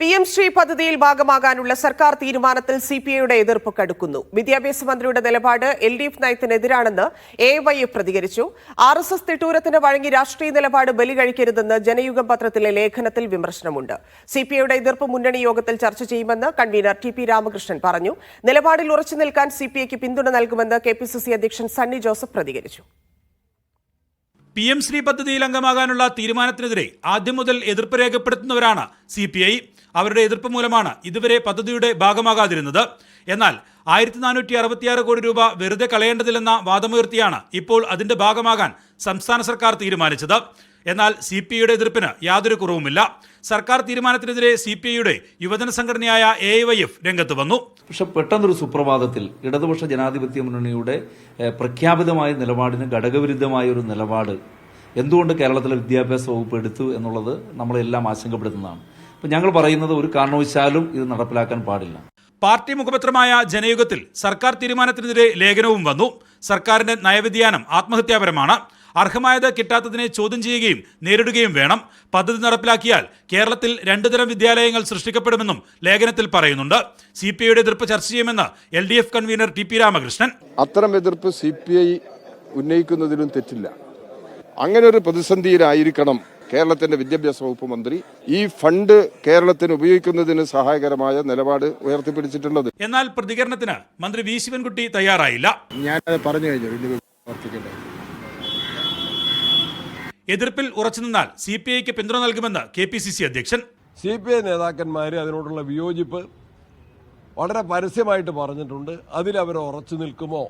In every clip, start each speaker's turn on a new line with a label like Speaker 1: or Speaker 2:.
Speaker 1: P M Shri പദ്ധതിയിൽ ഭാഗമാകാനുള്ള സർക്കാർ തീരുമാനത്തിൽ സി പി ഐയുടെ എതിർപ്പ് കടുക്കുന്നു. വിദ്യാഭ്യാസ മന്ത്രിയുടെ നിലപാട് എൽ ഡി എഫ് നയത്തിനെതിരാണെന്ന് എ വൈ എഫ് പ്രതികരിച്ചു. ആർ എസ് എസ് തിട്ടൂരത്തിന് വഴങ്ങി രാഷ്ട്രീയ നിലപാട് ബലി കഴിക്കരുതെന്ന് ജനയുഗം പത്രത്തിലെ ലേഖനത്തിൽ വിമർശനമുണ്ട്. സി പി ഐയുടെ എതിർപ്പ് മുന്നണി യോഗത്തിൽ ചർച്ച ചെയ്യുമെന്ന് കൺവീനർ ടി പി രാമകൃഷ്ണൻ പറഞ്ഞു. നിലപാടിൽ ഉറച്ചു നിൽക്കാൻ സി പി ഐക്ക് പിന്തുണ നൽകുമെന്ന് കെ പി സി സി അധ്യക്ഷൻ സണ്ണി ജോസഫ് പ്രതികരിച്ചു.
Speaker 2: പി എം ശ്രീ പദ്ധതിയിൽ അംഗമാകാനുള്ള തീരുമാനത്തിനെതിരെ ആദ്യം മുതൽ എതിർപ്പ് രേഖപ്പെടുത്തുന്നവരാണ് സി പി ഐ അവരുടെ എതിർപ്പ് മൂലമാണ് ഇതുവരെ പദ്ധതിയുടെ ഭാഗമാകാതിരുന്നത്. എന്നാൽ ആയിരത്തി നാനൂറ്റി അറുപത്തിയാറ് കോടി രൂപ വെറുതെ കളയേണ്ടതില്ലെന്ന വാദമുയർത്തിയാണ് ഇപ്പോൾ അതിന്റെ ഭാഗമാകാൻ സംസ്ഥാന സർക്കാർ തീരുമാനിച്ചത്. എന്നാൽ സി പി ഐയുടെ എതിർപ്പിന് യാതൊരു കുറവുമില്ല. സർക്കാർ തീരുമാനത്തിനെതിരെ സി പി ഐയുടെ യുവജന സംഘടനയായ എ വൈ എഫ് രംഗത്ത് വന്നു.
Speaker 3: പക്ഷെ പെട്ടെന്നൊരു സുപ്രഭാതത്തിൽ ഇടതുപക്ഷ ജനാധിപത്യ മുന്നണിയുടെ പ്രഖ്യാപിതമായ നിലപാടിന് ഘടകവിരുദ്ധമായ ഒരു നിലപാട് എന്തുകൊണ്ട് കേരളത്തിലെ വിദ്യാഭ്യാസ വകുപ്പ് എടുത്തു എന്നുള്ളത് നമ്മളെല്ലാം ആശങ്കപ്പെടുത്തുന്നതാണ്. അപ്പം ഞങ്ങൾ പറയുന്നത് ഒരു കാരണവശാലും ഇത് നടപ്പിലാക്കാൻ പാടില്ല.
Speaker 2: പാർട്ടി മുഖപത്രമായ ജനയുഗത്തിൽ സർക്കാർ തീരുമാനത്തിനെതിരെ ലേഖനവും വന്നു. സർക്കാരിന്റെ നയവ്യതിയാനം ആത്മഹത്യാപരമാണ്. അർഹമായത് കിട്ടാത്തതിനെ ചോദ്യം ചെയ്യുകയും നേരിടുകയും വേണം. പദ്ധതി നടപ്പിലാക്കിയാൽ കേരളത്തിൽ രണ്ടു തരം വിദ്യാലയങ്ങൾ സൃഷ്ടിക്കപ്പെടുമെന്നും ലേഖനത്തിൽ പറയുന്നുണ്ട്. സി പി ഐയുടെ എതിർപ്പ് ചർച്ച ചെയ്യുമെന്ന് L D F convener T P Ramakrishnan.
Speaker 4: അത്തരം എതിർപ്പ് സി പി ഐ ഉന്നയിക്കുന്നതിലും തെറ്റില്ല. അങ്ങനെ ഒരു പ്രതിസന്ധിയിലായിരിക്കണം കേരളത്തിന്റെ വിദ്യാഭ്യാസ വകുപ്പ് മന്ത്രി ഈ ഫണ്ട് കേരളത്തിന് ഉപയോഗിക്കുന്നതിന് സഹായകരമായ നിലപാട് ഉയർത്തിപ്പിടിച്ചിട്ടുള്ളത്.
Speaker 2: എന്നാൽ പ്രതികരണത്തിന് മന്ത്രി വി ശിവൻകുട്ടി തയ്യാറായില്ല.
Speaker 4: ഞാനത് പറഞ്ഞു കഴിഞ്ഞു
Speaker 2: എതിർപ്പിൽ ഉറച്ചുനിന്നാൽ സി പി ഐക്ക് പിന്തുണ നൽകുമെന്ന് കെ പി സി സി അധ്യക്ഷൻ.
Speaker 5: സി പി ഐ നേതാക്കന്മാർ അതിനോടുള്ള വിയോജിപ്പ് വളരെ പരസ്യമായിട്ട് പറഞ്ഞിട്ടുണ്ട്. അതിലവർ ഉറച്ചു നിൽക്കുമോ?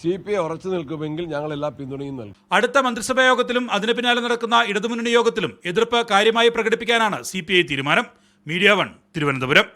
Speaker 5: സി പി ഐ ഉറച്ചു നിൽക്കുമെങ്കിൽ ഞങ്ങളെല്ലാ പിന്തുണയും നൽകും.
Speaker 2: അടുത്ത മന്ത്രിസഭാ യോഗത്തിലും അതിന് പിന്നാലെ നടക്കുന്ന ഇടതുമുന്നണി യോഗത്തിലും എതിർപ്പ് കാര്യമായി പ്രകടിപ്പിക്കാനാണ് സി തീരുമാനം. Media one Thiruvananthapuram.